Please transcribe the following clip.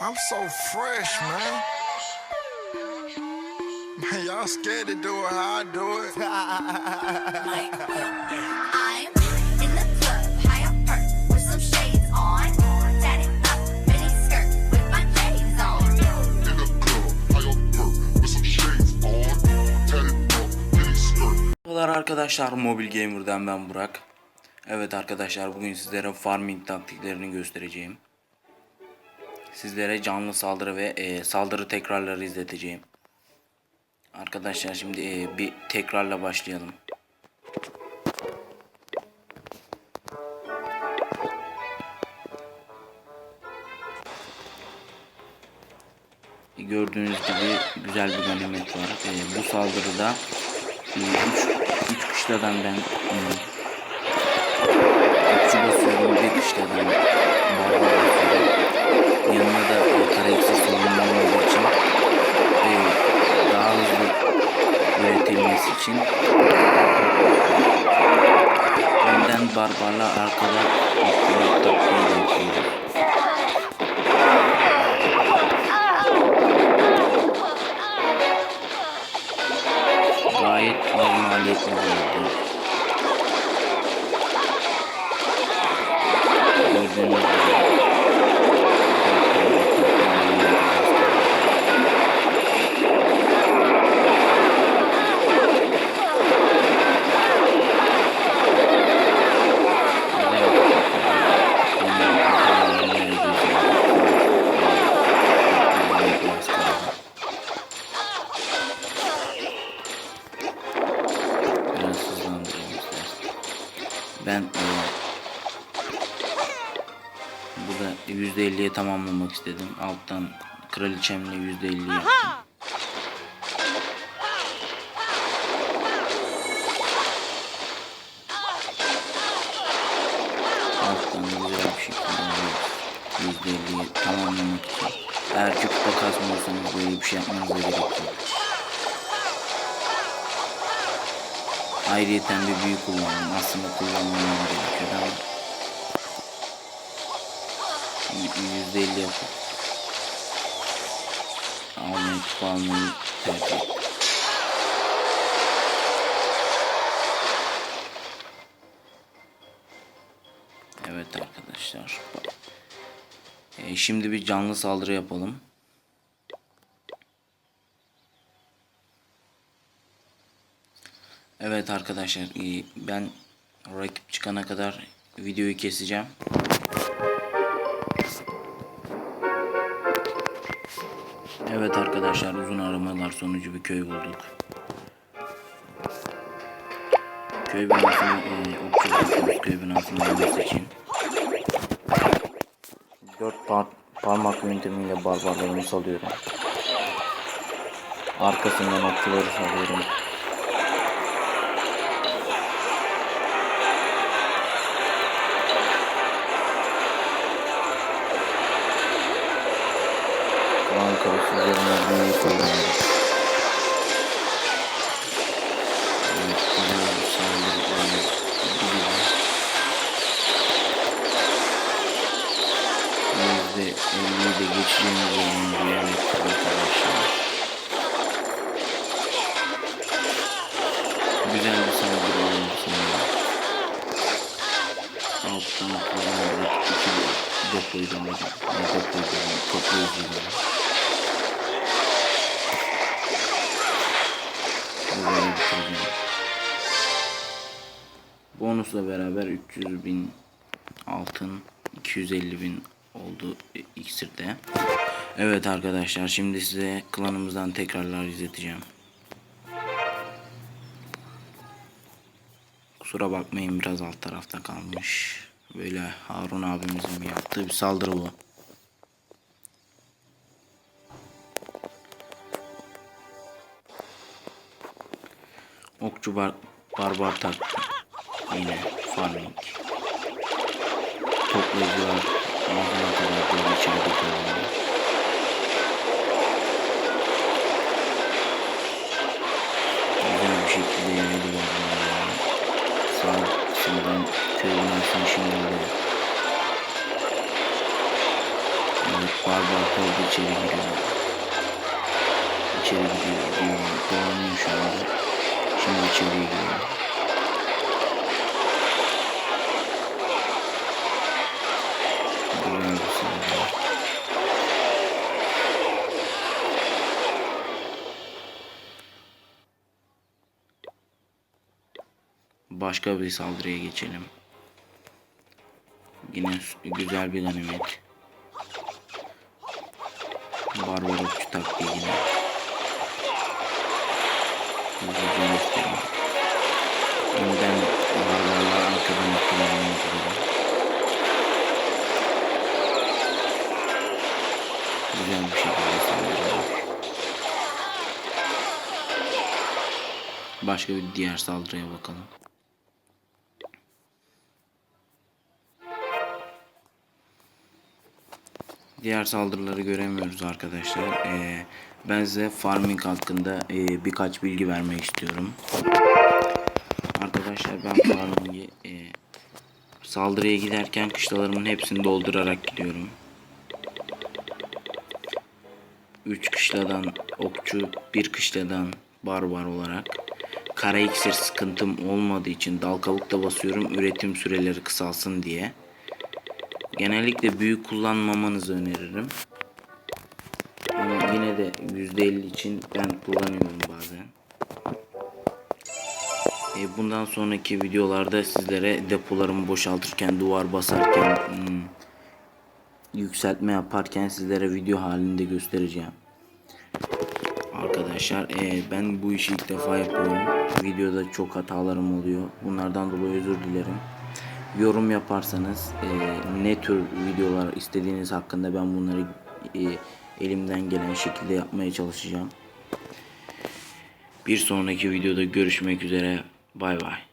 I'm so fresh, man. Man, y'all scared to do it how I do it. I'm in the club, high up perk, with some shades on. Tatted up, mini skirt, with my J's on. in the club, high up perk, with some shades on, tatted up, mini skirt. Merhabalar arkadaşlar Mobil Gamer'dan ben Burak. Evet arkadaşlar bugün sizlere farming taktiklerini göstereceğim. Sizlere canlı saldırı ve e, saldırı tekrarları izleteceğim. Arkadaşlar şimdi e, bir tekrarla başlayalım. Gördüğünüz gibi güzel bir ganimet var. E, bu saldırıda 3 3 kışladan ben e, okçu basıyorum bir kışladan barbar basıyorum. Yanına da kara eksi sorunlu olduğu için e, daha hızlı üretilmesi için önden barbarla arkada okçular takviye yapıyoruz. Gayet az maliyetli %50'ye tamamlamak istedim. Alttan kraliçemle %50 yaptım. Alttan güzel bir şekilde alıyoruz. %50'yi tamamlamak için. Eğer ki kupa kasmıyorsanız böyle bir şey yapmanıza gerek yok. Ayrıyeten bir büyük kullanım. Aslında kullanmamam gerekiyor ama yüzde elli yapıp almayı kupa tercih ettim. Evet arkadaşlar. Ee, şimdi bir canlı saldırı yapalım. Evet arkadaşlar iyi. ben rakip çıkana kadar videoyu keseceğim. Evet arkadaşlar uzun aramalar sonucu bir köy bulduk. Köy binasını e, köy binasını bulması için. Dört par parmak yöntemiyle barbarlarımı salıyorum. Arkasından okçuları salıyorum. Karısı üzerine büyüyü kullanıyoruz. Evet, güzel bir de geçeceğimiz oyuncu Bonusla beraber 300 bin altın 250 bin oldu iksirde. Evet arkadaşlar şimdi size klanımızdan tekrarlar izleteceğim. Kusura bakmayın biraz alt tarafta kalmış. Böyle Harun abimizin yaptığı bir saldırı bu. Okçu bar barbar taktı. Yine farming. Toplayıcılar ağzına kadar böyle içeride kalıyor. Güzel bir şekilde yayılıyor. Sağ kısımdan köyün altını şimdi alıyor. barbar kolda içeri giriyor. İçeri gidiyor. Diyorum. Dolanıyor şu anda. Şimdi içeriye giriyor. Güzel bir saldırı. Başka bir saldırıya geçelim. Yine güzel bir ganimet. Barbar okçu taktiği yine. Hızlıca göstereyim. Önden barbarlar arkadan etkilenmek üzere. Güzel bir şekilde saldırıyorlar. Başka bir diğer saldırıya bakalım. Diğer saldırıları göremiyoruz arkadaşlar. Ee, ben size farming hakkında e, birkaç bilgi vermek istiyorum. Arkadaşlar ben farming'i e, saldırıya giderken kışlalarımın hepsini doldurarak gidiyorum. 3 kışladan okçu, bir kışladan barbar olarak. Kara iksir sıkıntım olmadığı için dal kabuk da basıyorum üretim süreleri kısalsın diye. Genellikle büyük kullanmamanızı öneririm. Ama yine de %50 için ben kullanıyorum bazen. E, bundan sonraki videolarda sizlere depolarımı boşaltırken, duvar basarken, hmm, yükseltme yaparken sizlere video halinde göstereceğim. Arkadaşlar e, ben bu işi ilk defa yapıyorum. Videoda çok hatalarım oluyor. Bunlardan dolayı özür dilerim. Yorum yaparsanız e, ne tür videolar istediğiniz hakkında ben bunları e, elimden gelen şekilde yapmaya çalışacağım. Bir sonraki videoda görüşmek üzere. Bay bay.